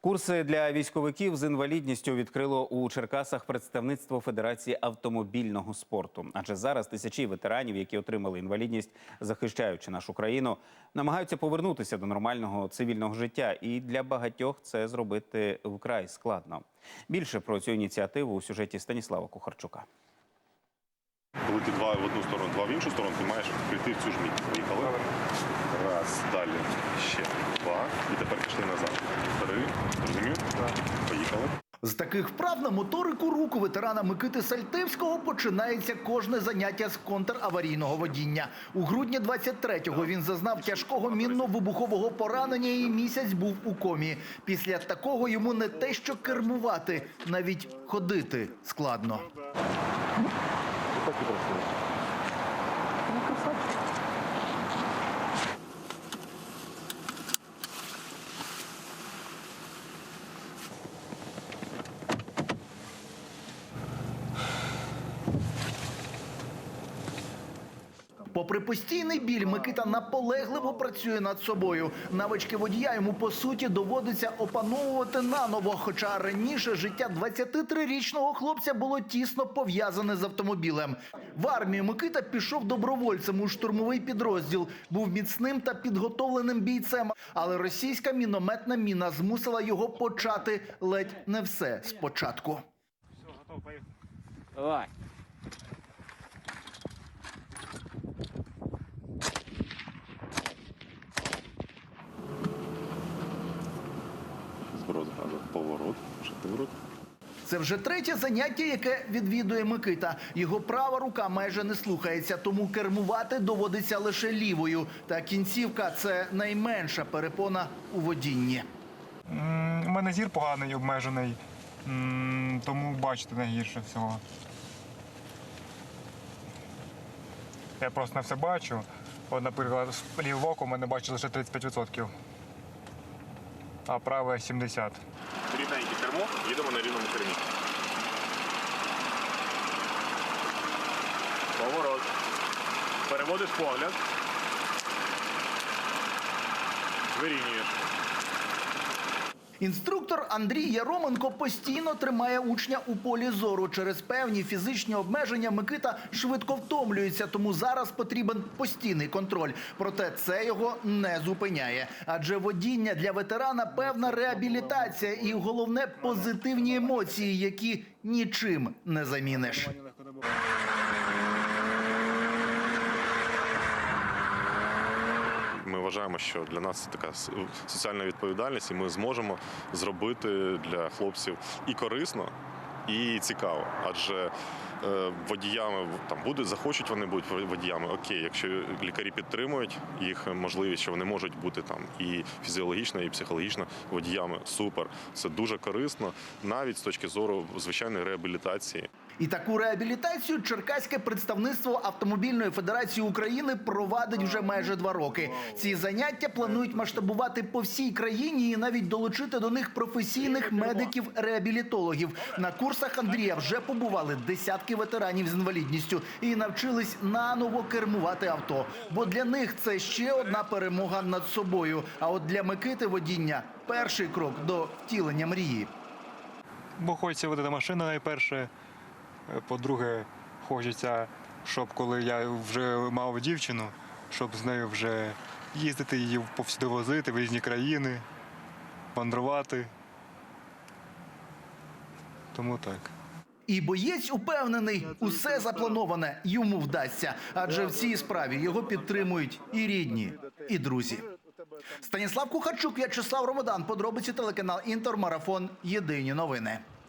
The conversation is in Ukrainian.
Курси для військовиків з інвалідністю відкрило у Черкасах представництво Федерації автомобільного спорту. Адже зараз тисячі ветеранів, які отримали інвалідність, захищаючи нашу країну, намагаються повернутися до нормального цивільного життя. І для багатьох це зробити вкрай складно. Більше про цю ініціативу у сюжеті Станіслава Кухарчука. Коли ти два в одну сторону, два в іншу сторону, ти маєш прийти в цю ж мить. Поїхали. Раз, далі, ще два. І тепер пішли назад. Три. Розумів? Поїхали. З таких вправ на моторику рук у ветерана Микити Сальтевського починається кожне заняття з контраварійного водіння. У грудні 23-го він зазнав тяжкого мінно-вибухового поранення і місяць був у комі. Після такого йому не те, що кермувати, навіть ходити складно так і працює. Ну, красавчик. Попри постійний біль, Микита наполегливо працює над собою. Навички водія йому по суті доводиться опановувати наново. Хоча раніше життя 23-річного хлопця було тісно пов'язане з автомобілем. В армію Микита пішов добровольцем у штурмовий підрозділ, був міцним та підготовленим бійцем. Але російська мінометна міна змусила його почати ледь не все спочатку. Давай. Зброд зразу. Поворот. Ще поворот. Це вже третє заняття, яке відвідує Микита. Його права рука майже не слухається, тому кермувати доводиться лише лівою. Та кінцівка це найменша перепона у водінні. М, У мене зір поганий, обмежений, м, тому бачити найгірше всього. Я просто не все бачу. От, наприклад, з лівого ока мене бачить лише 35%, а праве 70%. Рівненьке кермо, їдемо на рівному кермі. Поворот. Переводиш погляд. Вирівнюєш. Інструктор Андрій Яроменко постійно тримає учня у полі зору. Через певні фізичні обмеження Микита швидко втомлюється, тому зараз потрібен постійний контроль. Проте це його не зупиняє. Адже водіння для ветерана певна реабілітація і головне позитивні емоції, які нічим не заміниш. Ми вважаємо, що для нас це така соціальна відповідальність, і ми зможемо зробити для хлопців і корисно, і цікаво. Адже е, водіями там будуть, захочуть вони бути водіями. Окей, якщо лікарі підтримують їх можливість, що вони можуть бути там і фізіологічно, і психологічно водіями. Супер, це дуже корисно, навіть з точки зору звичайної реабілітації. І таку реабілітацію Черкаське представництво Автомобільної федерації України провадить вже майже два роки. Ці заняття планують масштабувати по всій країні і навіть долучити до них професійних медиків-реабілітологів. На курсах Андрія вже побували десятки ветеранів з інвалідністю і навчились наново кермувати авто. Бо для них це ще одна перемога над собою. А от для Микити водіння перший крок до втілення мрії. Бо хочеться водити машину найперше. По-друге, хочеться, щоб коли я вже мав дівчину, щоб з нею вже їздити її повсюди возити в різні країни, мандрувати. Тому так. І боєць упевнений, усе заплановане йому вдасться, адже в цій справі його підтримують і рідні, і друзі. Станіслав Кухарчук, В'ячеслав Ромодан. Подробиці телеканал Інтер. Марафон. Єдині новини.